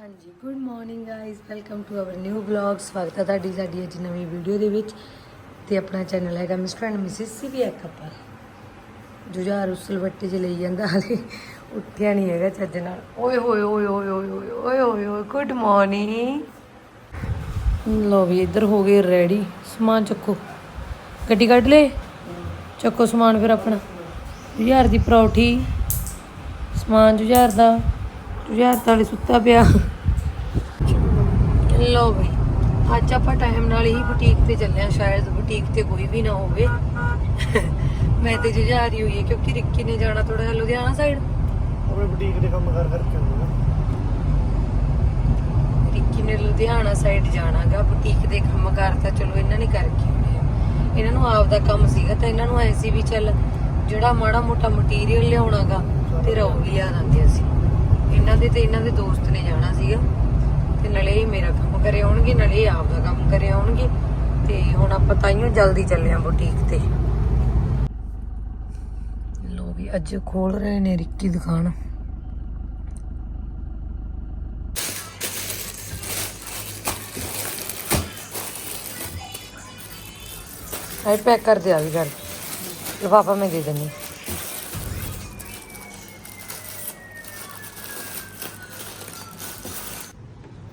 ਹਾਂਜੀ good morning guys welcome to our new vlog ਸਵਾਗਤ ਹੈ ਤੁਹਾਡੀ ਸਾਡੀ ਅੱਜ ਨਵੀਂ ਵੀਡੀਓ ਦੇ ਵਿੱਚ ਤੇ ਆਪਣਾ ਚੈਨਲ ਹੈਗਾ mister and missus C V couple Jujhar ਉਸਲ ਵੱਟੇ ਚ ਲਈ ਜਾਂਦਾ ਹਾਲੇ ਉੱਠਿਆ ਨਹੀਂ ਹੈਗਾ ਚੱਜ ਨਾਲ। ਓਏ ਹੋਏ, ਓਏ ਓਏ ਓਏ ਓਏ ਓਏ ਓਏ ਓਏ ਗੁੱਡ ਮਾਰਨਿੰਗ ਲੋ ਵੀ ਇੱਧਰ ਹੋ ਗਏ ਰੈਡੀ ਸਮਾਨ ਚੱਕੋ। ਗੱਡੀ ਕੱਢ ਲੈ। ਚੱਕੋ ਸਮਾਨ ਫਿਰ ਆਪਣਾ। ਜੁਝਾਰ ਦੀ ਪਰੌਠੀ, ਸਮਾਨ ਜੁਝਾਰ ਦਾ। ਜੁਝਾਰ ਤਾਲੇ ਸੁੱਤਾ ਪਿਆ। ਲੋ ਬਈ ਅੱਜ ਆਪਾਂ ਟਾਈਮ ਨਾਲ ਹੀ ਬੁਟੀਕ ਤੇ ਚੱਲੇ ਆ ਸ਼ਾਇਦ ਬੁਟੀਕ ਤੇ ਕੋਈ ਵੀ ਨਾ ਹੋਵੇ। ਮੈਂ ਤੇ ਜੁਝਾਰ ਹੀ ਹੋਈ ਹੈ ਕਿਉਂਕਿ ਰਿੱਕੀ ਨੇ ਜਾਣਾ ਥੋੜਾ ਜਿਹਾ ਲੁਧਿਆਣਾ ਸਾਈਡ ਆਪਣੇ ਬੁਟੀਕ ਦੇ ਕੰਮ ਕਰ ਕਰਕੇ ਆਉਂਦਾ ਰਿੱਕੀ ਨੇ ਲੁਧਿਆਣਾ ਸਾਈਡ ਜਾਣਾਗਾ ਬੁਟੀਕ ਦੇ ਕੰਮ ਕਾਰ ਤਾਂ ਚਲੋ ਇਹਨਾਂ ਨੇ ਕਰਕੇ ਆਉਣੇ ਆ। ਇਹਨਾਂ ਨੂੰ ਆਪ ਦਾ ਕੰਮ ਸੀਗਾ ਤਾਂ ਇਹਨਾਂ ਨੂੰ ਐ ਸੀ ਵੀ ਚੱਲ ਜਿਹੜਾ ਮਾੜਾ ਮੋਟਾ ਮਟੀਰੀਅਲ ਲਿਆਉਣਾਗਾ ਤੇ ਰੋਗ ਲਿਆ ਦਿੰਦੇ ਅਸੀਂ। ਦੇ ਤੇ ਇਹਨਾਂ ਦੇ ਦੋਸਤ ਨੇ ਜਾਣਾ ਸੀਗਾ। ਤੇ ਨਾਲੇ ਇਹ ਮੇਰਾ ਕੰਮ ਕਰੇ ਆਉਣਗੇ, ਨਾਲੇ ਆਪ ਦਾ ਕੰਮ ਕਰੇ ਆਉਣਗੇ। ਤੇ ਹੁਣ ਆਪਾਂ ਤਾਈਓ ਜਲਦੀ ਚੱਲੇ ਆਂ ਬੁਟੀਕ ਤੇ। ਲੋ ਵੀ, ਅੱਜ ਖੋਲ ਰਹੇ ਨੇ ਰਿੱਕੀ ਦੁਕਾਨ। ਆਈ ਪੈਕ ਕਰ ਦੇ ਆ ਵੀ ਗੱਲ ਲਿਫਾਫਾ ਮੈਂ ਦੇ ਦਿੰਦੀ।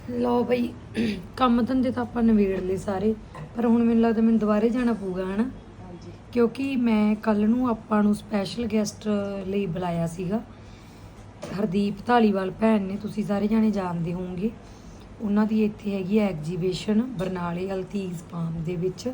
ਲੋ ਬਈ ਕੰਮ ਧੰਦੇ ਤਾਂ ਆਪਾਂ ਨਵੇੜ ਲਏ ਸਾਰੇ ਪਰ ਹੁਣ ਮੈਨੂੰ ਲੱਗਦਾ ਮੈਨੂੰ ਦੁਬਾਰੇ ਜਾਣਾ ਪਊਗਾ ਹਨਾ? ਕਿਉਂਕਿ ਮੈਂ ਕੱਲ ਨੂੰ ਆਪਾਂ ਨੂੰ ਸਪੈਸ਼ਲ ਗੈਸਟ ਲਈ ਬੁਲਾਇਆ ਸੀਗਾ। ਹਰਦੀਪ ਢਾਲੀਵਾਲ ਭੈਣ ਨੇ ਤੁਸੀਂ ਸਾਰੇ ਜਾਣੇ ਜਾਣਦੇ ਹੋਵੋਗੇ। ਉਹਨਾਂ ਦੀ ਇੱਥੇ ਹੈਗੀ ਹੈ ਐਗਜੀਬਿਸ਼ਨ ਬਰਨਾਲੇ ਅਲਤੀਜ਼ ਫਾਰਮ ਦੇ ਵਿੱਚ।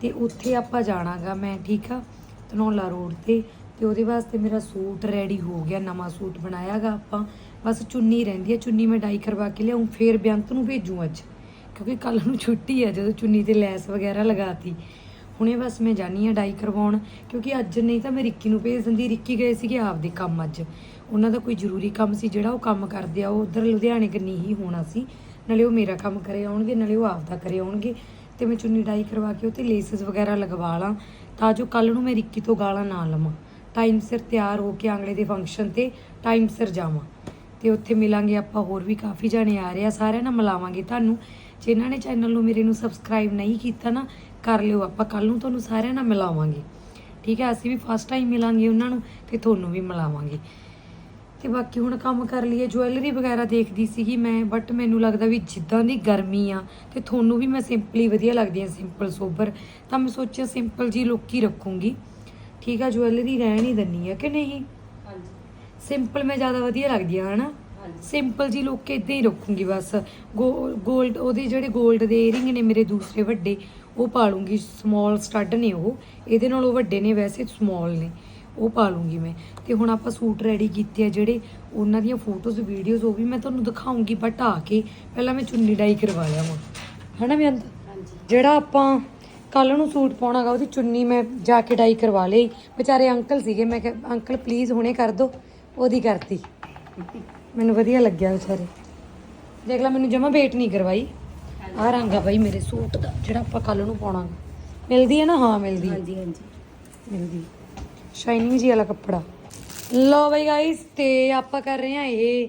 ਤੇ ਉੱਥੇ ਆਪਾਂ ਜਾਣਾਗਾ ਮੈਂ ਠੀਕ ਆ ਧਨੌਲਾ ਰੋਡ ਤੇ। ਤੇ ਉਹਦੇ ਵਾਸਤੇ ਮੇਰਾ ਸੂਟ ਰੈਡੀ ਹੋ ਗਿਆ, ਨਵਾਂ ਸੂਟ ਬਣਾਇਆਗਾ ਆਪਾਂ। ਬਸ ਚੁੰਨੀ ਰਹਿੰਦੀ ਹੈ ਚੁੰਨੀ ਮੈਂ ਡਾਈ ਕਰਵਾ ਕੇ ਲਿਆਉਂ ਫੇਰ ਬੇਅੰਤ ਨੂੰ ਭੇਜੂ ਅੱਜ। ਕਿਉਂਕਿ ਕੱਲ ਨੂੰ ਛੁੱਟੀ ਹੈ ਜਦੋਂ ਚੁੰਨੀ ਤੇ ਲੈਸ ਵਗੈਰਾ ਲਗਾਤੀ। ਹੁਣੇ ਬਸ ਮੈਂ ਜਾਨੀ ਆ ਡਾਈ ਕਰਵਾਉਣ, ਕਿਉਂਕਿ ਅੱਜ ਨਹੀਂ ਤਾਂ ਮੈਂ ਰਿੱਕੀ ਨੂੰ ਭੇਜ ਦਿੰਦੀ। ਰਿੱਕੀ ਗਏ ਸੀਗੇ ਆਪਦੇ ਕੰਮ ਅੱਜ। ਉਹਨਾਂ ਦਾ ਕੋਈ ਜ਼ਰੂਰੀ ਕੰਮ ਸੀ, ਜਿਹੜਾ ਉਹ ਕੰਮ ਕਰਦੇ ਆ, ਉਹ ਉਧਰ ਲੁਧਿਆਣੇ ਕੰਨੀ ਹੀ ਹੋਣਾ ਸੀ। ਨਾਲੇ ਉਹ ਮੇਰਾ ਕੰਮ ਕਰੇ ਆਉਣਗੇ, ਨਾਲੇ ਉਹ ਆਪਦਾ ਕਰੇ ਆਉਣਗੇ। ਤੇ ਮੈਂ ਚੁੰਨੀ ਡਾਈ ਕਰਵਾ ਕੇ ਉਹ ਉੱਤੇ ਲੇਸਸ ਵਗੈਰਾ ਲਗਵਾ ਲਾਂ, ਤਾਂ ਜੋ ਕੱਲ ਨੂੰ ਮੈਂ ਰਿੱਕੀ ਤੋਂ ਗਾਲਾਂ ਨਾ ਲਵਾਂ। ਟਾਈਮ ਸਿਰ ਤਿਆਰ ਹੋ ਕੇ ਆਂਗਲੇ ਦੇ ਫੰਕਸ਼ਨ ਤੇ ਟਾਈਮ ਸਿਰ ਜਾਵਾਂ। ਤੇ ਉੱਥੇ ਮਿਲਾਂਗੇ ਆਪਾਂ ਹੋਰ ਵੀ ਕਾਫੀ ਜਾਣੇ ਆ ਰਹੇ ਆ, ਸਾਰਿਆਂ ਨਾਲ ਮਿਲਾਵਾਂਗੇ ਤੁਹਾਨੂੰ। ਜਿਨ੍ਹਾਂ ਨੇ ਚੈਨਲ ਨੂੰ ਮੇਰੇ ਨੂੰ ਸਬਸਕ੍ਰਾਈਬ ਨਹੀਂ ਕੀਤਾ ਨਾ, ਕਰ ਲਿਓ, ਆਪਾਂ ਕੱਲ ਨੂੰ ਤੁਹਾਨੂੰ ਸਾਰਿਆਂ ਨਾਲ ਮਿਲਾਵਾਂਗੇ। ਠੀਕ ਹੈ, ਅਸੀਂ ਵੀ ਫਸਟ ਟਾਈਮ ਮਿਲਾਂਗੇ ਉਹਨਾਂ ਨੂੰ ਤੇ ਤੁਹਾਨੂੰ ਵੀ ਮਿਲਾਵਾਂਗੇ। ਤੇ ਬਾਕੀ ਹੁਣ ਕੰਮ ਕਰ ਲਈਏ ਜੁਐਲਰੀ ਵਗੈਰਾ ਦੇਖਦੀ ਸੀਗੀ ਮੈਂ ਬਟ ਮੈਨੂੰ ਲੱਗਦਾ ਵੀ ਜਿੱਦਾਂ ਦੀ ਗਰਮੀ ਆ, ਤੇ ਤੁਹਾਨੂੰ ਵੀ ਮੈਂ ਸਿੰਪਲੀ ਵਧੀਆ ਲੱਗਦੀ ਆ ਸਿੰਪਲ ਸੋਬਰ। ਤਾਂ ਮੈਂ ਸੋਚਿਆ ਸਿੰਪਲ ਜੀ ਲੁੱਕ ਹੀ ਰੱਖੂੰਗੀ। ਠੀਕ ਆ ਜੁਐਲਰੀ ਰਹਿਣ ਹੀ ਦੰਨੀ ਆ ਕਿ ਨਹੀਂ? ਸਿੰਪਲ ਮੈਂ ਜ਼ਿਆਦਾ ਵਧੀਆ ਲੱਗਦੀ ਆ ਹਨਾ? ਸਿੰਪਲ ਜੀ ਲੁੱਕ ਇਦਾਂ ਹੀ ਰੱਖੂੰਗੀ ਬਸ। 골ਡ ਉਹਦੇ ਜਿਹੜੇ 골ਡ ਦੇ ਏਅਰਿੰਗ ਨੇ ਮੇਰੇ ਦੂਸਰੇ ਵੱਡੇ ਉਹ ਪਾ ਲੂੰਗੀ। ਸਮਾਲ ਸਟੱਡ ਨੇ ਉਹ। ਇਹਦੇ ਨਾਲੋਂ ਵੱਡੇ ਨੇ ਵੈਸੇ ਸਮਾਲ ਨੇ। ਉਹ ਪਾ ਲੂੰਗੀ ਮੈਂ। ਤੇ ਹੁਣ ਆਪਾਂ ਸੂਟ ਰੈਡੀ ਕੀਤੇ ਆ ਜਿਹੜੇ ਉਹਨਾਂ ਦੀਆਂ ਫੋਟੋਜ਼ ਵੀਡੀਓਜ਼ ਉਹ ਵੀ ਮੈਂ ਤੁਹਾਨੂੰ ਦਿਖਾਉਂਗੀ ਬਟ ਆ ਕੇ ਪਹਿਲਾਂ ਮੈਂ ਚੁੰਨੀ ਡਾਈ ਕਰਵਾ ਲਿਆ ਵਾਂ ਹਨਾ ਬੇਅੰਤ ਜਿਹੜਾ ਆਪਾਂ ਕੱਲ ਨੂੰ ਸੂਟ ਪਾਉਣਾਗਾ ਉਹਦੀ ਚੁੰਨੀ ਮੈਂ ਜਾ ਕੇ ਡਾਈ ਕਰਵਾ ਲਈ। ਵਿਚਾਰੇ ਅੰਕਲ ਸੀਗੇ ਮੈਂ ਕਿਹਾ ਅੰਕਲ ਪਲੀਜ਼ ਹੁਣੇ ਕਰ ਦਿਓ ਉਹਦੀ ਕਰਤੀ। ਮੈਨੂੰ ਵਧੀਆ ਲੱਗਿਆ ਵਿਚਾਰੇ। ਦੇਖ ਲੈ ਮੈਨੂੰ ਜਮਾ ਵੇਟ ਨਹੀਂ ਕਰਵਾਈ। ਆਹ ਰੰਗ ਆ ਬਾਈ ਮੇਰੇ ਸੂਟ ਦਾ ਜਿਹੜਾ ਆਪਾਂ ਕੱਲ ਨੂੰ ਪਾਉਣਾਗਾ ਮਿਲਦੀ ਹੈ ਨਾ? ਹਾਂ ਮਿਲਦੀ। ਹਾਂਜੀ ਹਾਂਜੀ। ਮਿਲਦੀ। ਸ਼ਾਈਨਿੰਗ ਜੀ ਵਾਲਾ ਕੱਪੜਾ। ਲਓ ਬਾਈ ਗਾਇਸ ਤੇ ਆਪਾਂ ਕਰ ਰਹੇ ਆ ਇਹ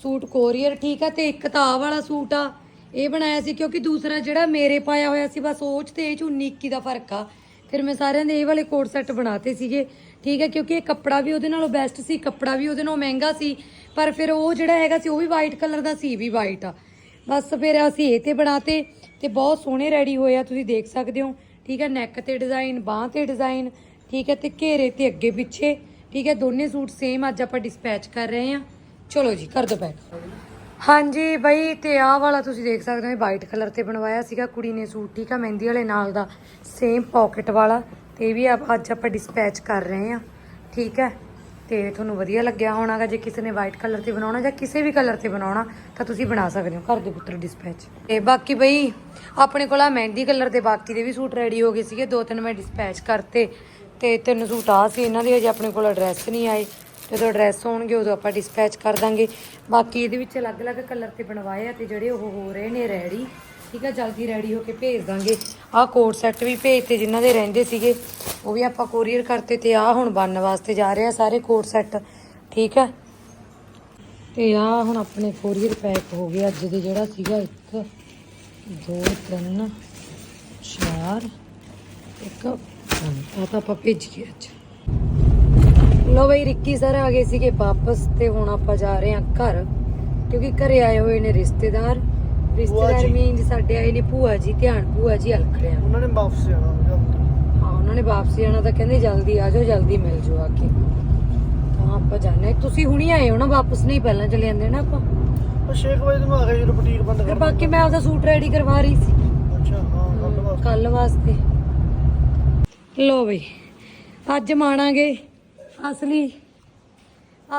ਸੂਟ ਕੋਰੀਅਰ ਠੀਕ ਆ ਤੇ ਇੱਕ ਤਾਂ ਆਹ ਵਾਲਾ ਸੂਟ ਆ। ਇਹ ਬਣਾਇਆ ਸੀ ਕਿਉਂਕਿ ਦੂਸਰਾ ਜਿਹੜਾ ਮੇਰੇ ਪਾਇਆ ਹੋਇਆ ਸੀ, ਬਸ ਉਹ ਚ ਤੇ ਇਹ ਚ 19 21 ਦਾ ਫ਼ਰਕ ਆ। ਫਿਰ ਮੈਂ ਸਾਰਿਆਂ ਦੇ ਇਹ ਵਾਲੇ ਕੋਟ ਸੈੱਟ ਬਣਾਤੇ ਸੀਗੇ। ਠੀਕ ਹੈ, ਕਿਉਂਕਿ ਇਹ ਕੱਪੜਾ ਵੀ ਉਹਦੇ ਨਾਲੋਂ ਬੈਸਟ ਸੀ, ਕੱਪੜਾ ਵੀ ਉਹਦੇ ਨਾਲੋਂ ਮਹਿੰਗਾ ਸੀ, ਪਰ ਫਿਰ ਉਹ ਜਿਹੜਾ ਹੈਗਾ ਸੀ, ਉਹ ਵੀ ਵਾਈਟ ਕਲਰ ਦਾ ਸੀ ਵੀ ਵਾਈਟ ਆ। ਬਸ ਫਿਰ ਅਸੀਂ ਇਹ ਤੇ ਬਣਾਤੇ ਤੇ ਬਹੁਤ ਸੋਹਣੇ ਰੈਡੀ ਹੋਏ ਆ, ਤੁਸੀਂ ਦੇਖ ਸਕਦੇ ਹੋ। ਠੀਕ ਹੈ ਨੈਕ ਤੇ ਡਿਜ਼ਾਈਨ ਬਾਹ ਤੇ ਡਿਜ਼ਾਈਨ ਠੀਕ ਹੈ, ਤੇ ਘੇਰੇ ਤੇ ਅੱਗੇ ਪਿੱਛੇ। ਠੀਕ ਹੈ, ਦੋਨੇ ਸੂਟ ਸੇਮ ਅੱਜ ਆਪਾਂ ਡਿਸਪੈਚ ਕਰ ਰਹੇ ਹਾਂ। ਚਲੋ ਜੀ, ਕਰ ਦੋ ਪੈਕ ਹਾਂਜੀ ਬਈ, ਤੇ ਆਹ ਵਾਲਾ ਤੁਸੀਂ ਦੇਖ ਸਕਦੇ ਹੋ ਵਾਈਟ ਕਲਰ ਤੇ ਬਣਵਾਇਆ ਸੀਗਾ ਕੁੜੀ ਨੇ ਸੂਟ, ਠੀਕ ਆ, ਮਹਿੰਦੀ ਵਾਲੇ ਨਾਲ ਦਾ ਸੇਮ ਪਾਕਟ ਵਾਲਾ, ਤੇ ਇਹ ਵੀ ਆਪ- ਅੱਜ ਆਪਾਂ ਡਿਸਪੈਚ ਕਰ ਰਹੇ ਹਾਂ, ਠੀਕ ਹੈ? ਤੇ ਤੁਹਾਨੂੰ ਵਧੀਆ ਲੱਗਿਆ ਹੋਣਾਗਾ, ਜੇ ਕਿਸੇ ਨੇ ਵਾਈਟ ਕਲਰ ਤੇ ਬਣਾਉਣਾ ਜਾਂ ਕਿਸੇ ਵੀ ਕਲਰ ਤੇ ਬਣਾਉਣਾ, ਤਾਂ ਤੁਸੀਂ ਬਣਾ ਸਕਦੇ ਹੋ ਘਰ ਦੇ ਪੁੱਤਰ ਡਿਸਪੈਚ ਤੇ ਬਾਕੀ ਬਈ, ਆਪਣੇ ਕੋਲ ਆ ਮਹਿੰਦੀ ਕਲਰ ਦੇ ਬਾਕੀ ਦੇ ਵੀ ਸੂਟ ਰੈਡੀ ਹੋ ਗਏ ਸੀਗੇ, ਦੋ ਤਿੰਨ ਮੈਂ ਡਿਸਪੈਚ ਕਰਤੇ, ਤੇ ਤਿੰਨ ਸੂਟ ਆ ਸੀ, ਇਹਨਾਂ ਦੇ, ਅਜੇ ਆਪਣੇ ਕੋਲ ਐਡਰੈਸ ਨਹੀਂ ਆਏ। ਜਦੋਂ ਐਡਰੈਸ ਹੋਣਗੇ, ਉਦੋਂ ਆਪਾਂ ਡਿਸਪੈਚ ਕਰ ਦਾਂਗੇ। ਬਾਕੀ ਇਹਦੇ ਵਿੱਚ ਅਲੱਗ-ਅਲੱਗ ਕਲਰ ਤੇ ਬਣਵਾਏ ਆ ਤੇ ਜਿਹੜੇ ਉਹ ਹੋ ਰਹੇ ਨੇ ਰੈਡੀ ਠੀਕ ਆ, ਜਲਦੀ ਰੈਡੀ ਹੋ ਕੇ ਭੇਜ ਦਾਂਗੇ। ਆਹ ਕੋਡ ਸੈੱਟ ਵੀ ਭੇਜ ਤੇ ਜਿਨ੍ਹਾਂ ਦੇ ਰਹਿੰਦੇ ਸੀਗੇ, ਉਹ ਵੀ ਆਪਾਂ ਕੋਰੀਅਰ ਕਰਤੇ ਤੇ ਆਹ ਹੁਣ ਬਣਨ ਵਾਸਤੇ ਜਾ ਰਹੇ ਆ ਸਾਰੇ ਕੋਟ ਸੈੱਟ ਠੀਕ ਆ? ਤੇ ਆਹ ਹੁਣ ਆਪਣੇ ਕੋਰੀਅਰ ਪੈਕ ਹੋ ਗਏ। ਅੱਜ ਦੇ ਜਿਹੜਾ ਸੀਗਾ 1 2 3 4 ਇੱਕ ਆ ਤਾਂ ਆਪਾਂ ਭੇਜ ਗਏ ਅੱਜ। ਲੋ ਬਈ ਰਿੱਕੀ ਸਰ ਆ ਗਏ ਸੀਗੇ ਵਾਪਸ ਤੇ ਹੁਣ ਆਪਾਂ ਜਾ ਰਹੇ ਹਾਂ ਘਰ ਕਿਉਂਕਿ ਘਰੇ ਆਏ ਹੋਏ ਨੇ ਰਿਸ਼ਤੇਦਾਰ। ਰਿਸ਼ਤੇਦਾਰ ਜੀ। ਮੀਨ ਸਾਡੇ ਆਏ ਨੇ ਭੂਆ ਜੀ ਧਿਆਨ ਭੂਆ ਜੀ ਹਲਕੜਿਆ ਉਹਨਾਂ ਨੇ ਵਾਪਸ ਜਾਣਾ ਹਾਂ ਉਹਨਾਂ ਨੇ ਵਾਪਸੀ ਆਣਾ ਤਾਂ ਕਹਿੰਦੇ ਜਲਦੀ ਆ ਜਾਓ ਜਲਦੀ ਮਿਲ ਜਾਓ ਆ ਕੇ। ਤਾਂ ਆਪਾਂ ਜਾਣਾ ਤੁਸੀਂ ਹੁਣੀ ਆਏ ਹੋ ਨਾ ਵਾਪਸ ਨਹੀਂ ਪਹਿਲਾਂ ਚਲੇ ਜਾਂਦੇ ਨਾ ਆਪਾਂ? ਉਹ 6 ਵਜੇ ਨੂੰ ਆ ਗਏ ਜਦੋਂ ਬੁਟੀਕ ਬੰਦ ਕਰ ਬਾਕੀ ਮੈਂ ਆਪਦਾ ਸੂਟ ਰੈਡੀ ਕਰਵਾ ਰਹੀ ਸੀ। ਅੱਛਾ ਹਾਂ ਕੱਲ ਵਾਸਤੇ। ਕੱਲ ਵਾਸਤੇ। ਲੋ ਬਈ ਅੱਜ ਮਾਣਾਂਗੇ ਅਸਲੀ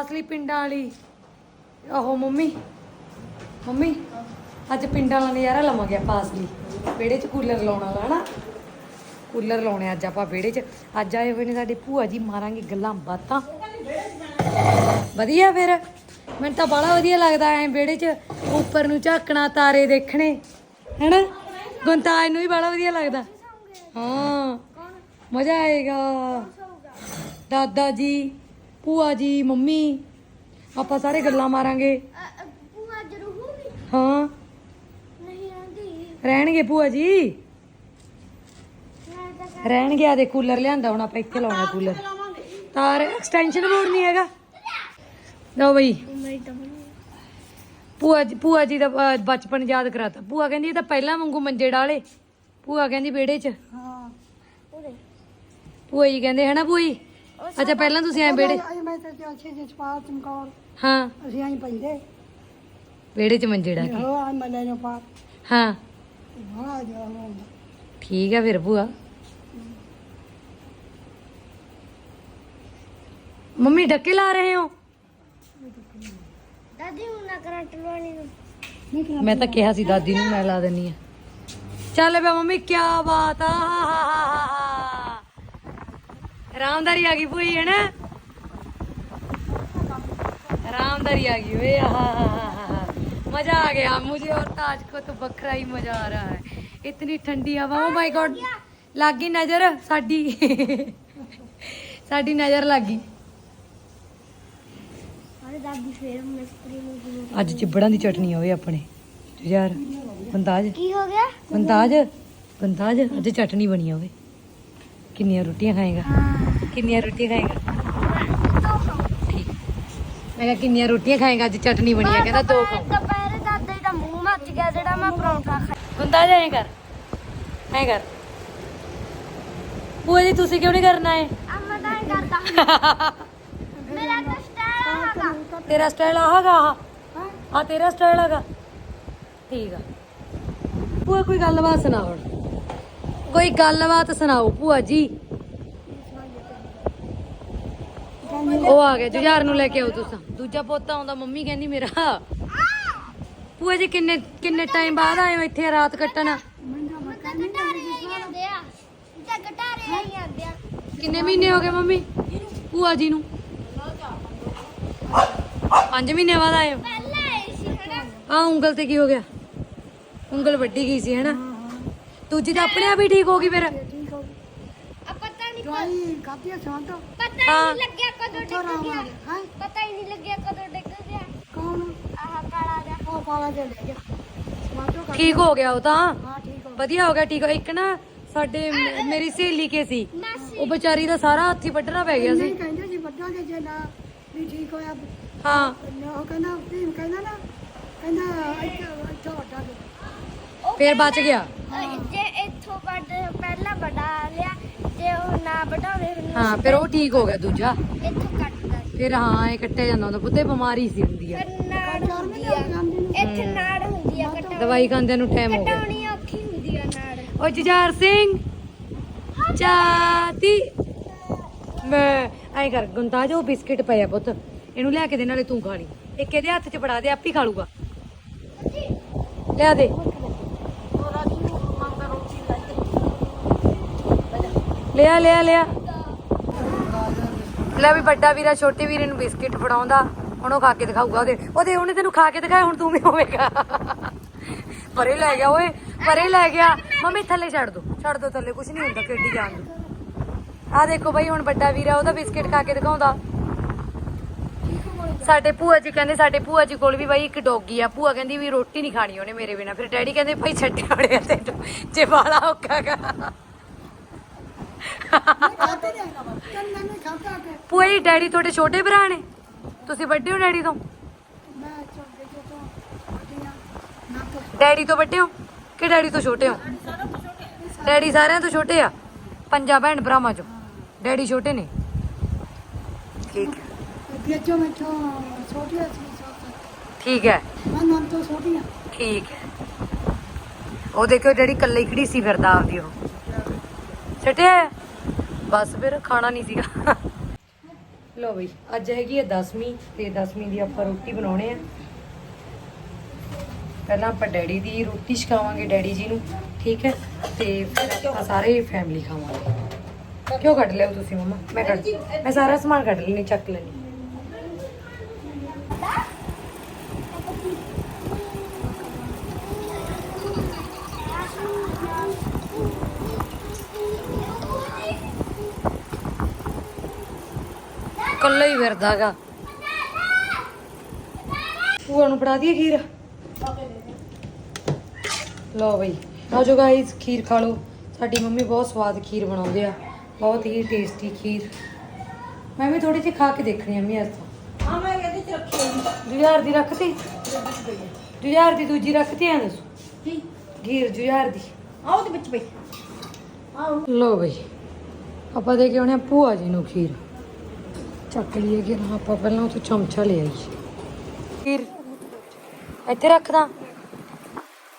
ਅਸਲੀ ਪਿੰਡਾਂ ਵਾਲੀ, ਆਹੋ ਮੰਮੀ ਮੰਮੀ, ਅੱਜ ਪਿੰਡਾਂ ਵਾਲਾ ਨਜ਼ਾਰਾ ਲਵਾਂਗੇ ਆਪਾਂ ਅਸਲੀ। ਵਿਹੜੇ 'ਚ ਕੂਲਰ ਲਾਉਣ ਵਾਲਾ ਹਨਾ ਕੂਲਰ ਲਾਉਣੇ ਅੱਜ ਆਪਾਂ ਵਿਹੜੇ 'ਚ। ਅੱਜ ਆਏ ਹੋਏ ਨੇ ਸਾਡੇ ਭੂਆ ਜੀ, ਮਾਰਾਂਗੇ ਗੱਲਾਂ ਬਾਤਾਂ। ਵਧੀਆ ਫਿਰ। ਮੈਨੂੰ ਤਾਂ ਬੜਾ ਵਧੀਆ ਲੱਗਦਾ ਐ ਵਿਹੜੇ 'ਚ, ਉੱਪਰ ਨੂੰ ਝਾਕਣਾ, ਤਾਰੇ ਦੇਖਣੇ। ਹੈਨਾ? ਗੁੰਤਾਜ ਨੂੰ ਵੀ ਬੜਾ ਵਧੀਆ ਲੱਗਦਾ। ਹਾਂ। ਮਜ਼ਾ ਆਏਗਾ। ਦਾਦਾ ਜੀ ਭੂਆ ਜੀ ਮੰਮੀ ਆਪਾਂ ਸਾਰੇ ਗੱਲਾਂ ਮਾਰਾਂਗੇ। ਭੂਆ ਜ਼ਰੂਰ ਹਾਂ। ਨਹੀਂ ਆਂਦੀ ਰਹਿਣਗੇ ਭੂਆ ਜੀ? ਮੈਂ ਤਾਂ ਰਹਿਣਗੇ ਆ ਦੇ ਕੂਲਰ ਲਿਆਂਦਾ ਹੁਣ ਆਪਾਂ ਇੱਥੇ ਲਾਉਣਾ ਕੂਲਰ। ਤਾਰ ਐਕਸਟੈਂਸ਼ਨ ਬੋਰਡ ਨਹੀਂ ਹੈਗਾ? ਲਓ ਬਈ। ਮੇਰੀ ਤਾਂ ਭੂਆ ਜੀ ਭੂਆ ਜੀ ਦਾ ਅਹ, ਬਚਪਨ ਯਾਦ ਕਰਾਤਾ। ਭੂਆ ਕਹਿੰਦੀ ਇਹ ਤਾਂ ਪਹਿਲਾਂ ਵਾਂਗੂ ਮੰਜੇ ਡਾਲੇ। ਭੂਆ ਕਹਿੰਦੀ ਵਿਹੜੇ 'ਚ। ਹਾਂ। ਉਹਦੇ ਭੂਆ ਜੀ ਕਹਿੰਦੇ ਹਨਾ ਭੂਆ ਜੀ? ਅੱਛਾ ਪਹਿਲਾਂ ਤੁਸੀਂ ਐ ਵਿਹੜੇ ਅਸੀਂ ਮੈਂ ਤਾਂ ਅੱਛੇ ਜਸਪਾਲ ਚਮਕੌਰ। ਹਾਂ। ਅਸੀਂ ਆਈ ਪੈਂਦੇ। ਵਿਹੜੇ 'ਚ ਮੰਜੇ ਡਾ ਕੇ? ਹੋ ਆ ਮਲੇ ਨੂੰ ਪਾ। ਹਾਂ। ਬੜਾ ਜਿਹਾ ਹੁੰਦਾ ਠੀਕ ਆ ਫਿਰ ਭੂਆ। ਮੰਮੀ ਡੱਕੇ ਲਾ ਰਹੇ ਹੋ? ਦਾਦੀ ਹੁਣ ਨਾ ਕਰੰਟ ਲਵਾਣੀ ਨੂੰ ਮੈਂ ਤਾਂ ਕਿਹਾ ਸੀ ਦਾਦੀ ਨੂੰ ਮੈਂ ਲਾ ਦਿੰਨੀ ਆ। ਚੱਲ ਬੇ ਮੰਮੀ ਕੀ ਬਾਤ ਆ ਰਾਮਦਾਰੀ ਆ ਗਈ ਭੂਈ ਹੈ ਨਾ रामदारी आ गई वे आहा मजा आ गया मुझे और ताज को तो बखरा ही मजा आ रहा है इतनी ठंडी हवा ओ माय गॉड ਲੱਗ ਗਈ ਨਜ਼ਰ ਸਾਡੀ ਸਾਡੀ ਨਜ਼ਰ ਲੱਗ ਗਈ ਅਰੇ ਦਾਦੀ ਫੇਰ ਮਿਸਤਰੀ ਨੂੰ ਜ਼ਰੂਰ ਅੱਜ ਚਿਬੜਾਂ ਦੀ ਚਟਨੀ ਹੋਵੇ ਆਪਣੇ ਯਾਰ ਬੰਦਾਜ ਕੀ ਹੋ ਗਿਆ ਬੰਦਾਜ ਬੰਦਾਜ ਅੱਜ ਚਟਨੀ ਬਣੀ ਹੋਵੇ ਕਿੰਨੀਆਂ ਰੋਟੀਆਂ ਖਾਏਗਾ? ਕਿੰਨੀਆਂ ਰੋਟੀਆਂ ਖਾਏਗਾ? ਠੀਕ। ਮੈਂ ਕਿਹਾ ਕਿੰਨੀਆਂ ਰੋਟੀਆਂ ਖਾਏਗਾ? ਅੱਜ ਚਟਨੀ ਬਣੀ ਆ ਕਹਿੰਦਾ ਦੋ ਖਾਓ ਦੁਪਹਿਰੇ ਦਾਦੇ ਦਾ ਮੂੰਹ ਮੱਚ ਗਿਆ ਜਿਹੜਾ ਮੈਂ ਪਰੌਂਠਾ ਖਾਇਆ ਬੰਦਾਜ ਐਂ ਕਰ। ਐਂ ਕਰ। ਭੂਆ ਜੀ ਤੁਸੀਂ ਕਿਉਂ ਨਹੀਂ ਕਰਨਾ ਹੈ ਅੰਮਾ ਤਾਂ ਕਰਦਾ। ਮੇਰਾ ਤਾਂ ਸਟਾਈਲ ਹੈਗਾ। ਤੇਰਾ ਸਟਾਈਲ ਆਹਾਗਾ ਆਹ? ਆ ਤੇਰਾ ਸਟਾਈਲ ਹੈਗਾ। ਠੀਕ ਆ। ਭੂਆ ਕੋਈ ਗੱਲਬਾਤ ਸੁਣਾਓ ਹੁਣ। ਕੋਈ ਗੱਲਬਾਤ ਸੁਣਾਓ ਭੂਆ ਜੀ। ਉਹ ਆ ਗਿਆ, ਜੁਝਾਰ ਨੂੰ ਲੈ ਕੇ ਆਓ ਤੁਸੀਂ। ਦੂਜਾ ਪੋਤਾ ਆਉਂਦਾ, ਮੰਮੀ ਕਹਿੰਦੀ ਮੇਰਾ। ਭੂਆ ਜੀ, ਕਿੰਨੇ ਕਿੰਨੇ ਟਾਈਮ ਬਾਅਦ ਆਏ ਹੋ ਇੱਥੇ ਰਾਤ ਕੱਟਣ? ਕਿੰਨੇ ਮਹੀਨੇ ਹੋ ਗਏ ਮੰਮੀ, ਭੂਆ ਜੀ ਨੂੰ? 5 ਮਹੀਨੇ ਬਾਅਦ ਆਏ ਹੋ? ਆ ਉਂਗਲ ਤੇ ਕੀ ਹੋ ਗਿਆ? ਉਂਗਲ ਵੱਡੀ ਗਈ ਸੀ, ਹੈਨਾ? ਦੂਜੀ ਤਾਂ ਆਪਣੇ ਆਪ ਹੀ ਠੀਕ ਹੋ ਗਈ ਫਿਰ। ਠੀਕ ਹੋ ਆ ਪਤਾ ਨਹੀਂ ਦਵਾਈ ਕਾਤੀ ਸ਼ਾਂਤ? ਪਤਾ ਹੀ ਹਾਂ। ਨਹੀਂ ਲੱਗਿਆ ਕਦੋਂ ਡਿੱਗ ਗਿਆ। ਹਾਂ? ਪਤਾ ਹੀ ਨਹੀਂ ਲੱਗਿਆ ਕਦੋਂ ਡਿੱਗ ਗਿਆ। ਕੌਣ? ਆਹ ਕਾਲਾ ਜਿਹਾ। ਉਹ ਪਾਲਾ ਦੇ ਲੈ ਗਿਆ। ਸਮਾਟੋ ਕਰ। ਠੀਕ ਹੋ ਗਿਆ ਉਹ ਤਾਂ। ਹਾਂ ਠੀਕ ਹੋ ਵਧੀਆ ਹੋ ਗਿਆ ਠੀਕ ਹੋ ਇੱਕ ਨਾ ਸਾਡੇ ਮ- ਮੇਰੀ ਸਹੇਲੀ ਕੇ ਸੀ। ਉਹ ਵਿਚਾਰੀ ਦਾ ਸਾਰਾ ਹੱਥੀ ਵੱਢਣਾ ਪੈ ਗਿਆ ਸੀ। ਨਹੀਂ ਕਹਿੰਦੇ ਜੀ ਵੱਡਾ ਕੇ ਜੇ ਨਾ ਵੀ ਠੀਕ ਹੋਇਆ। ਹਾਂ। ਉਹ ਕਹਿੰਦਾ ਟੀਮ ਕਹਿੰਦਾ ਨਾ ਕਹਿੰਦਾ ਇੱਥੇ ਇੱਥੇ ਵੱਡਾ ਕੇ ਫਿਰ ਬਚ ਗਿਆ। ਅਹ ਜੇ ਇੱਥੋਂ ਵੱਡ ਪਹਿਲਾਂ ਵਡਾ ਲਿਆ ਜੇ ਉਹ ਨਾ ਵਡਾਵੇ ਫਿਰ ਹਾਂ ਫਿਰ ਉਹ ਠੀਕ ਹੋ ਗਿਆ ਦੂਜਾ। ਇੱਥੋਂ ਕੱਟਦਾ ਸੀ। ਫਿਰ ਹਾਂ ਇਹ ਕੱਟਿਆ ਜਾਂਦਾ ਹੁੰਦਾ ਪੁੱਤੇ ਬਿਮਾਰੀ ਸੀ ਹੁੰਦੀ ਆ। ਫਿਰ ਨਾੜ ਹੁੰਦੀ ਆ। ਇੱਥੇ ਨਾੜ ਹੁੰਦੀ ਆ ਕਟਾਉਣੀ। ਦਵਾਈ ਖਾਂਦਿਆਂ ਨੂੰ ਟਾਈਮ ਹੋ ਗਿਆ। ਕਟਾਉਣੀ ਔਖੀ ਹੁੰਦੀ ਆ ਨਾੜ। ਓ ਜੁਝਾਰ ਸਿੰਘ ਚਾਤੀ ਮੈਂ ਐ ਕਰ ਗੁੰਤਾਜ ਉਹ ਬਿਸਕਿਟ ਪਏ ਆ ਪੁੱਤ ਇਹਨੂੰ ਲਿਆ ਕੇ ਦੇ ਨਾਲੇ ਤੂੰ ਖਾਣੀ ਇੱਕ ਇਹਦੇ ਹੱਥ 'ਚ ਫੜਾ ਦੇ ਆਪ ਹੀ ਖਾ ਲੂਗਾ। ਲਿਆ ਦੇ। ਲਿਆ ਲਿਆ ਲਿਆ। ਲੈ ਵੀ ਵੱਡਾ ਵੀਰਾ, ਛੋਟੇ ਵੀਰੇ ਨੂੰ ਬਿਸਕਿਟ ਫੜਾਉਂਦਾ। ਹੁਣ ਉਹ ਖਾ ਕੇ ਦਿਖਾਊਗਾ ਉਹਦੇ। ਉਹਦੇ ਉਹਨੇ ਤੈਨੂੰ ਖਾ ਕੇ ਦਿਖਾਇਆ, ਹੁਣ ਤੂੰ ਵੀ ਹੋਵੇਗਾ। ਪਰੇ ਲੈ ਗਿਆ, ਓਏ। ਪਰੇ ਲੈ ਗਿਆ। ਮੰਮੀ, ਥੱਲੇ ਛੱਡ ਦੋ। ਛੱਡ ਦੋ ਥੱਲੇ ਕੁਝ ਨਹੀਂ ਹੁੰਦਾ ਕਿੱਡੀ ਜਾਣ ਦੋ। ਆ ਦੇਖੋ ਬਾਈ, ਹੁਣ ਵੱਡਾ ਵੀਰਾ, ਉਹਦਾ ਬਿਸਕਿਟ ਖਾ ਕੇ ਦਿਖਾਉਂਦਾ। ਸਾਡੇ ਭੂਆ ਜੀ ਕਹਿੰਦੇ, ਸਾਡੇ ਭੂਆ ਜੀ ਕੋਲ ਵੀ ਬਾਈ ਇੱਕ ਡੋਗੀ ਆ। ਭੂਆ ਕਹਿੰਦੀ ਵੀ ਰੋਟੀ ਨਹੀਂ ਖਾਣੀ ਉਹਨੇ ਮੇਰੇ ਬਿਨਾ। ਫਿਰ ਡੈਡੀ ਕਹਿੰਦੇ, ਭਾਈ ਛੱਡਿਆ ਹੋੜਿਆ ਤੇ ਜੇ ਬਾਲਾ ਔਖਾਗਾ ਖਾਤੇ ਨਹੀਂ ਕੰਨਾਂ ਨੇ ਖਾਤਾ ਕੇ ਭੂਆ ਡੈਡੀ ਤੁਹਾਡੇ ਛੋਟੇ ਭਰਾ ਨੇ? ਤੁਸੀਂ ਵੱਡੇ ਹੋ ਡੈਡੀ ਤੋਂ? ਮੈਂ ਚੋਕੇ ਚੋਕੋ ਅੱਡੀਆਂ ਨਾ ਤਾਂ ਡੈਡੀ ਤੋਂ ਵੱਡੇ ਹੋ ਕਿ ਡੈਡੀ ਤੋਂ ਛੋਟੇ ਹੋ? ਡੈਡੀ ਸਾਰਿਆਂ ਤੋਂ ਛੋਟੇ ਆ? ਪੰਜਾਂ ਭੈਣ ਭਰਾਵਾਂ ਚੋਂ। ਡੈਡੀ ਛੋਟੇ ਨੇ। ਠੀਕ ਹੈ। ਮੈਂ ਚੋ ਛੋਟੀਆਂ ਸੀ ਛੋਟੀਆਂ ਠੀਕ ਹੈ। ਮੈਂ ਨਾਮ ਤੋਂ ਛੋਟੀਆਂ ਠੀਕ ਹੈ। ਉਹ ਦੇਖੋ ਜਿਹੜੀ ਕੱਲੇ ਖੜੀ ਸੀ ਫਿਰਦਾ ਆਪਦੀ ਉਹ। ਛਟਿਆ ਬਸ ਫਿਰ ਖਾਣਾ ਨਹੀਂ ਸੀਗਾ। ਲੋ ਬਈ ਅੱਜ ਹੈਗੀ ਹੈ 10ਵੀਂ ਤੇ 10ਵੀਂ ਦੀ ਆਪਾਂ ਰੋਟੀ ਬਣਾਉਣੇ ਆ। ਪਹਿਲਾਂ ਆਪਾਂ ਡੈਡੀ ਦੀ ਰੋਟੀ ਛਕਾਵਾਂਗੇ ਡੈਡੀ ਜੀ ਨੂੰ ਠੀਕ ਹੈ? ਤੇ ਫਿਰ ਆਪਾਂ ਸਾਰੇ ਫੈਮਿਲੀ ਖਾਵਾਂਗੇ। ਕਿਉਂ ਕੱਢ ਲਿਓ ਤੁਸੀਂ ਮਮਾ? ਮੈਂ ਕੱਢ ਮੈਂ ਸਾਰਾ ਸਮਾਨ ਕੱਢ ਲੈਣੀ ਚੱਕ ਲੈਣੀ ਕੱਲਾ ਹੀ ਫਿਰਦਾਗਾ ਭੂਆ ਨੂੰ ਫੜਾ ਦਈਏ ਖੀਰ? ਲਓ ਬਈ ਆਜੋ ਗਾਇਸ ਖੀਰ ਖਾ ਲਓ। ਸਾਡੀ ਮੰਮੀ ਬਹੁਤ ਸਵਾਦ ਖੀਰ ਬਣਾਉਂਦੇ ਆ। ਬਹੁਤ ਹੀ ਟੇਸਟੀ ਖੀਰ। ਮੈਂ ਵੀ ਥੋੜੀ ਜਿਹੀ ਖਾ ਕੇ ਦੇਖਣੀ ਆ ਮੰਮੀ ਅੱਜ ਤੋਂ। ਹਾਂ ਮੈਂ ਇਹਦੇ ਚ ਰੱਖੀ ਜੁਝਾਰ ਦੀ ਰੱਖਤੀ? ਜੁਝਾਰ ਦੀ ਦੂਜੀ ਰੱਖਤੀ ਐ ਦੱਸੋ? ਕੀ? ਖੀਰ ਜੁਝਾਰ ਦੀ। ਆ ਉਹਦੇ ਵਿੱਚ ਪਈ ਆਓ ਲਓ ਬਈ ਆਪਾਂ ਦੇ ਕੇ ਆਉਣੇ ਆ ਭੂਆ ਜੀ ਨੂੰ ਖੀਰ। ਚੱਕ ਲਈਏ ਕਿ ਆਪਾਂ ਪਹਿਲਾਂ ਉਹ ਤੋਂ ਚਮਚਾ ਲੈ ਆਈਏ। ਖੀਰ ਇੱਥੇ ਰੱਖ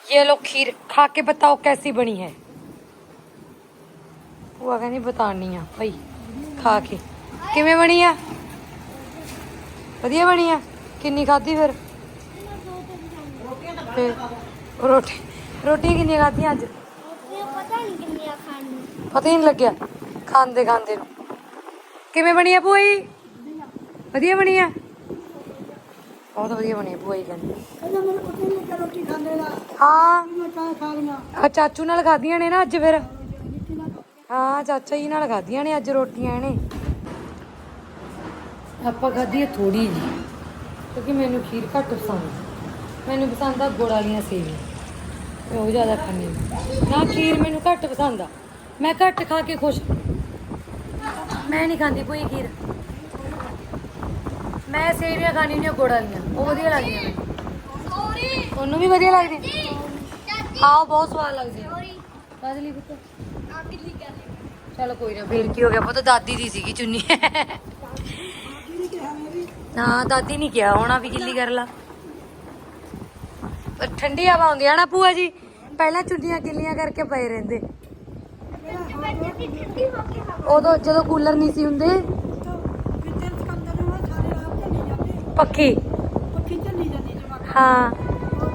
ਇਹ ਲੋ ਖੀਰ ਖਾ ਕੇ ਬਤਾਓ ਕੈਸੀ ਬਣੀ ਹੈ। ਉਹ ਕਹਿੰਦੀ ਬਤਾਨੀ ਆ ਭਾਈ ਖਾ ਕੇ। ਕਿਵੇਂ ਬਣੀ ਆ? ਵਧੀਆ ਬਣੀ ਆ? ਕਿੰਨੀ ਖਾਧੀ ਫਿਰ? ਤੇ ਰੋਟੀ ਰੋਟੀ ਕਿੰਨੀ ਖਾਧੀ ਅੱਜ? ਪਤਾ ਹੀ ਨਹੀਂ ਲੱਗਿਆ। ਖਾਂਦੇ ਖਾਂਦੇ ਨੂੰ। ਕਿਵੇਂ ਬਣੀ ਆ ਭੂਈ ਵਧੀਆ ਬਣੀ ਆ? ਬਹੁਤ ਵਧੀਆ ਬਣੀ ਆ ਭੂਆ ਜੀ ਕਹਿੰਦੀ। ਕਹਿੰਦਾ ਮੈਨੂੰ ਪਤਾ ਨਹੀਂ ਕਿ ਰੋਟੀ ਖਾਂਦੇ ਦਾ ਹਾਂ। ਮੈਂ ਕਾਹ ਖਾ ਲਿਆ ਆ ਚਾਚੂ ਨਾਲ ਖਾਧੀਆਂ ਨੇ ਨਾ ਅੱਜ ਫਿਰ? ਹਾਂ ਚਾਚਾ ਜੀ ਨਾਲ ਖਾਧੀਆਂ ਨੇ ਅੱਜ ਰੋਟੀਆਂ ਇਹਨੇ ਆਪਾਂ ਖਾਧੀ ਥੋੜੀ ਜੀ ਕਿਉਂਕਿ ਮੈਨੂੰ ਖੀਰ ਘੱਟ ਪਸੰਦ ਮੈਨੂੰ ਪਸੰਦ ਆ ਗੁੜ ਵਾਲੀਆਂ ਸੇਵੀਆਂ। ਮੈਂ ਉਹ ਜ਼ਿਆਦਾ ਖਾਂਦੀ। ਨਾ ਖੀਰ ਮੈਨੂੰ ਘੱਟ ਪਸੰਦ ਆ। ਮੈਂ ਘੱਟ ਖਾ ਕੇ ਖੁਸ਼। ਮੈਂ ਨਹੀਂ ਖਾਂਦੀ ਕੋਈ ਖੀਰ। ਮੈਂ ਸੇਵੀਆਂ ਖਾਣੀ ਹੁੰਦੀਆਂ, ਗੁੜ ਵਾਲੀਆਂ। ਉਹ ਵਧੀਆ ਲੱਗਦੀਆਂ ਸੋਰੀ ਤੁਹਾਨੂੰ ਵੀ ਵਧੀਆ ਲੱਗਦੀਆਂ ਚਾਚੀ ਹਾਂ ਬਹੁਤ ਸਵਾਦ ਲੱਗਦੀਆਂ ਸੋਰੀ ਕਾਹਦੇ ਪੁੱਤ। ਆ ਕਿੱਲੀ ਕਰ ਚਲ ਕੋਈ ਨਾ, ਫੇਰ ਕੀ ਹੋ ਗਿਆ ਪੁੱਤ? ਦਾਦੀ ਦੀ ਸੀਗੀ ਚੁੰਨੀ। ਹਾਂ ਦਾਦੀ ਨਹੀਂ ਕਿਹਾ, ਹੋਣਾ ਵੀ ਗਿੱਲੀ ਕਰ ਲਾ। ਪਰ ਠੰਡੀ ਹਵਾ ਆਉਂਦੀ ਆ ਨਾ ਭੂਆ ਜੀ। ਪਹਿਲਾਂ ਚੁੰਨੀਆਂ ਗਿੱਲੀਆਂ ਕਰਕੇ ਪਏ ਰਹਿੰਦੇ। ਜੱਦੀ ਉਦੋਂ ਜਦੋਂ ਕੂਲਰ ਨਹੀਂ ਸੀ ਹੁੰਦੇ ਕਿਤੇ ਸਕੰਦਰ ਨੂੰ ਸਾਰੇ ਰਾਤ ਚੱਲੀ ਜਾਂਦੇ ਪੱਖੀ। ਪੱਖੀ ਚੱਲੀ ਜਾਂਦੀ ਜਵਾਕ। ਹਾਂ।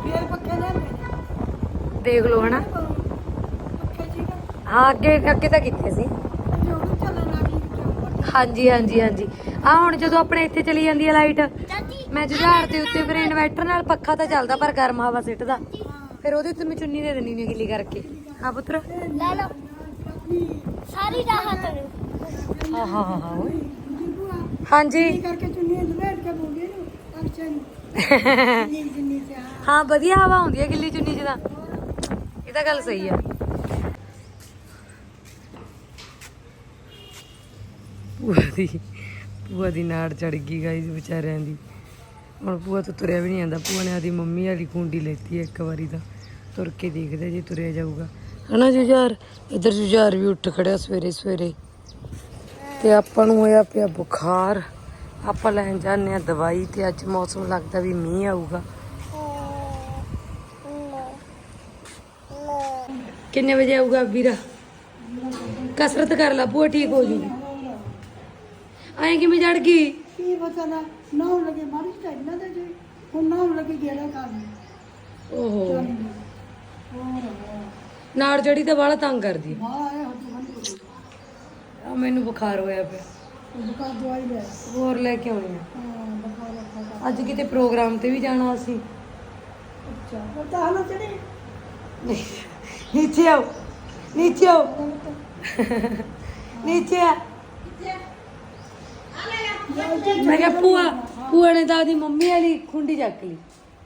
ਫੇਰ ਪੱਖੇ ਲੈ ਪਏ ਦੇਖ ਲਓ ਹਨਾ। ਪੱਖੇ ਜੀ ਦਾ ਹਾਂ ਅੱਗੇ ਅੱਗੇ ਤਾਂ ਕਿੱਥੇ ਸੀ? ਹਾਂਜੀ ਹਾਂਜੀ ਹਾਂਜੀ। ਆ ਹੁਣ ਜਦੋਂ ਆਪਣੇ ਇੱਥੇ ਚਲੀ ਜਾਂਦੀ ਹੈ ਲਾਈਟ ਮੈਂ ਜੁਝਾਰ ਦੇ ਉੱਤੇ ਫਿਰ ਇਨਵਰਟਰ ਨਾਲ ਪੱਖਾ ਤਾਂ ਚੱਲਦਾ ਪਰ ਗਰਮ ਹਵਾ ਸਿੱਟਦਾ। ਫਿਰ ਉਹਦੇ ਉੱਤੇ ਮੈਂ ਚੁੰਨੀ ਦੇ ਦਿੰਨੀ ਹੁੰਦੀ ਹਾਂ ਗਿੱਲੀ ਕਰਕੇ। ਹਾਂ ਪੁੱਤਰ? ਲੈ ਲਓ। ਸਾਰੀ ਰਾਹਤ ਨੂੰ ਹਾਂ ਹਾਂ ਓਏ। ਹਾਂਜੀ। ਕਰਕੇ ਚੁੰਨੀ ਲਵੇਟ ਕੇ ਹਾਂ, ਵਧੀਆ ਹਵਾ ਆਉਂਦੀ ਹੈ ਗਿੱਲੀ ਚੁੰਨੀ 'ਚ ਤਾਂ। ਇਹ ਤਾਂ ਗੱਲ ਸਹੀ ਆ ਭੂਆ ਦੀ ਭੂਆ ਦੀ ਨਾੜ ਚੜ ਗਈ ਗਾਈਜ਼ ਵਿਚਾਰਿਆਂ ਦੀ। ਹੁਣ ਭੂਆ ਤੋਂ ਤੁਰਿਆ ਵੀ ਨਹੀਂ ਆਂਦਾ ਭੂਆ ਨੇ ਆਦੀ ਮੰਮੀ ਵਾਲੀ ਕੁੰਡੀ ਲੈਤੀ ਹੈ ਇੱਕ ਵਾਰੀ ਤਾਂ। ਤੁਰ ਕੇ ਦੇਖਦੇ ਜੇ ਤੁਰਿਆ ਜਾਊਗਾ। ਹਨਾ ਜੁਝਾਰ? ਇਧਰ ਜੁਝਾਰ ਵੀ ਉੱਠ ਖੜਿਆ ਸਵੇਰੇ ਸਵੇਰੇ ਤੇ ਆਪਾਂ ਨੂੰ ਹੋਇਆ ਪਿਆ ਬੁਖਾਰ। ਆਪਾਂ ਲੈਣ ਜਾਂਦੇ ਆ ਦਵਾਈ ਤੇ ਅੱਜ ਮੌਸਮ ਲੱਗਦਾ ਵੀ ਮੀਂਹ ਆਊਗਾ। ਕਿੰਨੇ ਵਜੇ ਆਊਗਾ ਵੀਰਾ? ਕਸਰਤ ਕਰ ਲਾ ਭੂਆ ਠੀਕ ਹੋ ਜੂਗੀ। ਐਂ ਕਿਵੇਂ ਜੜ ਗਈ? ਕੀ ਪਤਾ ਨਾ ਲਗੇ ਮਾਰੀ ਚਾਹੀ ਨਾ ਤੇ ਜੀ ਹੁਣ ਨੌ ਲਗੇ ਗੇੜਾ ਕਰਨ ਓਹੋ। ਨਾੜ ਜੜੀ ਤਾਂ ਬਾਹਲਾ ਤੰਗ ਕਰਦੀ। ਆ ਮੈਨੂੰ ਬੁਖਾਰ ਹੋਇਆ ਪਿਆ। ਦੁਕਾਨ ਦਵਾਈ ਲੈ ਹੋਰ ਲੈ ਕੇ ਆਉਣੀ ਆ। ਹਾਂ ਬਖਾਰ ਰੱਖਾ ਅੱਜ ਕਿਤੇ ਪ੍ਰੋਗਰਾਮ ਤੇ ਵੀ ਜਾਣਾ ਅਸੀਂ ਅੱਛਾ ਉਹ ਤਾਂ ਹਲੋ ਚੜੀ ਨੀਚੇ ਆਓ ਨੀਚੇ ਆਓ। ਨੀਚੇ ਆ। ਮੈਂ ਕਿਹਾ ਭੂਆ ਭੂਆ ਨੇ ਤਾਂ ਉਹਦੀ ਮੰਮੀ ਵਾਲੀ ਖੁੰਡੀ ਚੱਕ ਲਈ।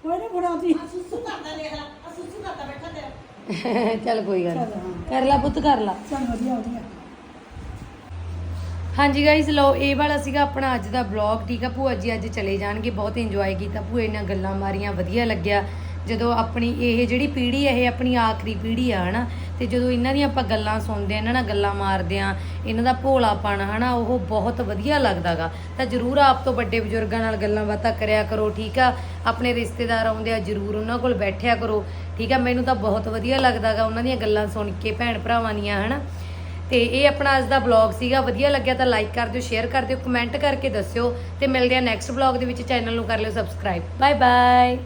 ਕੋਈ ਨਹੀਂ ਫੜਾਉਂਦੀ ਸੁਸੂ ਕਰਦਾ ਦੇਖ ਲੈ ਆ ਸੁਸੂ ਕਰਦਾ ਬੈਠਾ ਤੇਰਾ। ਚੱਲ ਕੋਈ ਗੱਲ ਨੀ। ਕਰ ਲਾ ਪੁੱਤ ਕਰ ਲਾ। ਚੱਲ ਵਧੀਆ ਵਧੀਆ। ਹਾਂਜੀ ਗਾਇਸ ਲੋ ਇਹ ਵਾਲਾ ਸੀਗਾ ਆਪਣਾ ਅੱਜ ਦਾ ਬਲੌਗ ਠੀਕ ਆ? ਭੂਆ ਜੀ ਅੱਜ ਚਲੇ ਜਾਣਗੇ, ਬਹੁਤ ਇੰਜੋਏ ਕੀਤਾ। ਭੂਏ ਨਾਲ ਗੱਲਾਂ ਮਾਰੀਆਂ, ਵਧੀਆ ਲੱਗਿਆ। ਜਦੋਂ ਆਪਣੀ ਇਹ ਜਿਹੜੀ ਪੀੜ੍ਹੀ ਹੈ ਇਹ ਆਪਣੀ ਆਖਰੀ ਪੀੜ੍ਹੀ ਆ, ਹਨਾ? ਤੇ ਜਦੋਂ ਇਹਨਾਂ ਦੀਆਂ ਆਪਾਂ ਗੱਲਾਂ ਸੁਣਦੇ ਆ, ਇਹਨਾਂ ਨਾਲ ਗੱਲਾਂ ਮਾਰਦੇ ਆ, ਇਹਨਾਂ ਦਾ ਭੋਲਾਪਣ, ਹਨਾ? ਉਹ ਬਹੁਤ ਵਧੀਆ ਲੱਗਦਾਗਾ ਤਾਂ ਜਰੂਰ ਆਪ ਤੋਂ ਵੱਡੇ ਬਜ਼ੁਰਗਾਂ ਨਾਲ ਗੱਲਾਂ ਬਾਤਾਂ ਕਰਿਆ ਕਰੋ, ਠੀਕ ਆ? ਆਪਣੇ ਰਿਸ਼ਤੇਦਾਰ ਆਉਂਦੇ ਆ, ਜਰੂਰ ਉਹਨਾਂ ਕੋਲ ਬੈਠਿਆ ਕਰੋ, ਠੀਕ ਆ? ਮੈਨੂੰ ਤਾਂ ਬਹੁਤ ਵਧੀਆ ਲੱਗਦਾਗਾ ਉਹਨਾਂ ਦੀਆਂ ਗੱਲਾਂ ਸੁਣ ਕੇ, ਭੈਣ ਭਰਾਵਾਂ ਦੀਆਂ, ਹਨਾ? ਤੇ ਇਹ ਆਪਣਾ ਅੱਜ ਦਾ ਵਲੌਗ ਸੀਗਾ। ਵਧੀਆ ਲੱਗਿਆ ਤਾਂ ਲਾਈਕ ਕਰ ਦਿਓ ਸ਼ੇਅਰ ਕਰ ਦਿਓ ਕਮੈਂਟ ਕਰਕੇ ਦੱਸਿਓ ਤੇ ਮਿਲਦੇ ਆ ਨੈਕਸਟ ਵਲੌਗ ਦੇ ਵਿੱਚ। ਚੈਨਲ ਨੂੰ ਕਰ ਲਿਓ ਸਬਸਕ੍ਰਾਈਬ ਬਾਏ ਬਾਏ